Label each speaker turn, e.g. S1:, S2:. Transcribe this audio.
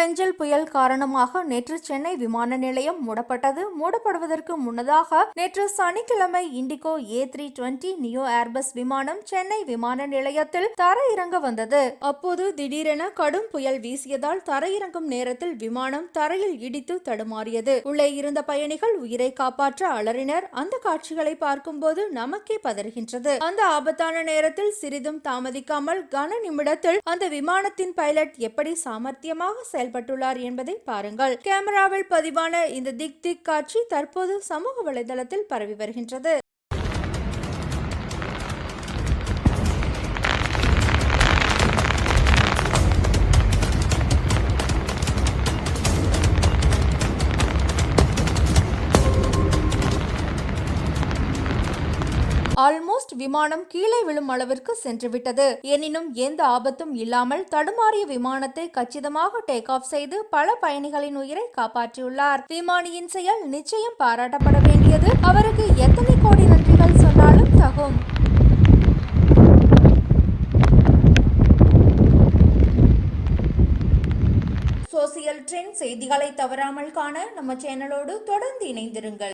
S1: பெஞ்சல் புயல் காரணமாக நேற்று சென்னை விமான நிலையம் மூடப்பட்டது. மூடப்படுவதற்கு முன்னதாக நேற்று சனிக்கிழமை IndiGo A three twenty neo airbus விமானம் சென்னை விமான நிலையத்தில் தரையிறங்க வந்தது. அப்போது திடீரென கடும் புயல் வீசியதால் தரையிறங்கும் நேரத்தில் விமானம் தரையில் இடித்து தடுமாறியது. உள்ளே இருந்த பயணிகள் உயிரை காப்பாற்ற அலறினர். அந்த காட்சிகளை பார்க்கும்போது நமக்கே பதறுகின்றது. அந்த ஆபத்தான நேரத்தில் சிறிதும் தாமதிக்காமல் கன நிமிடத்தில் அந்த விமானத்தின் பைலட் எப்படி சாமர்த்தியமாக செயல்பட்டுள்ளார் என்பதை பாருங்கள். கேமராவில் பதிவான இந்த திக் திக் காட்சி தற்போது சமூக வலைதளத்தில் பரவி வருகின்றது. ஆல்மோஸ்ட் விமானம் கீழே விழும் அளவிற்கு சென்றுவிட்டது. எனினும் எந்த ஆபத்தும் இல்லாமல் தடுமாறிய விமானத்தை கச்சிதமாக டேக் ஆஃப் செய்து பல பயணிகளின் உயிரை காப்பாற்றியுள்ளார். விமானியின் செயல் நிச்சயம் பாராட்டப்பட வேண்டியது. அவருக்கு எத்தனை கோடி நன்றிகள் சொன்னாலும் தகும். சோசியல் ட்ரெண்ட் செய்திகளை தவறாமல் காண நம்ம சேனலோடு தொடர்ந்து இணைந்திருங்கள்.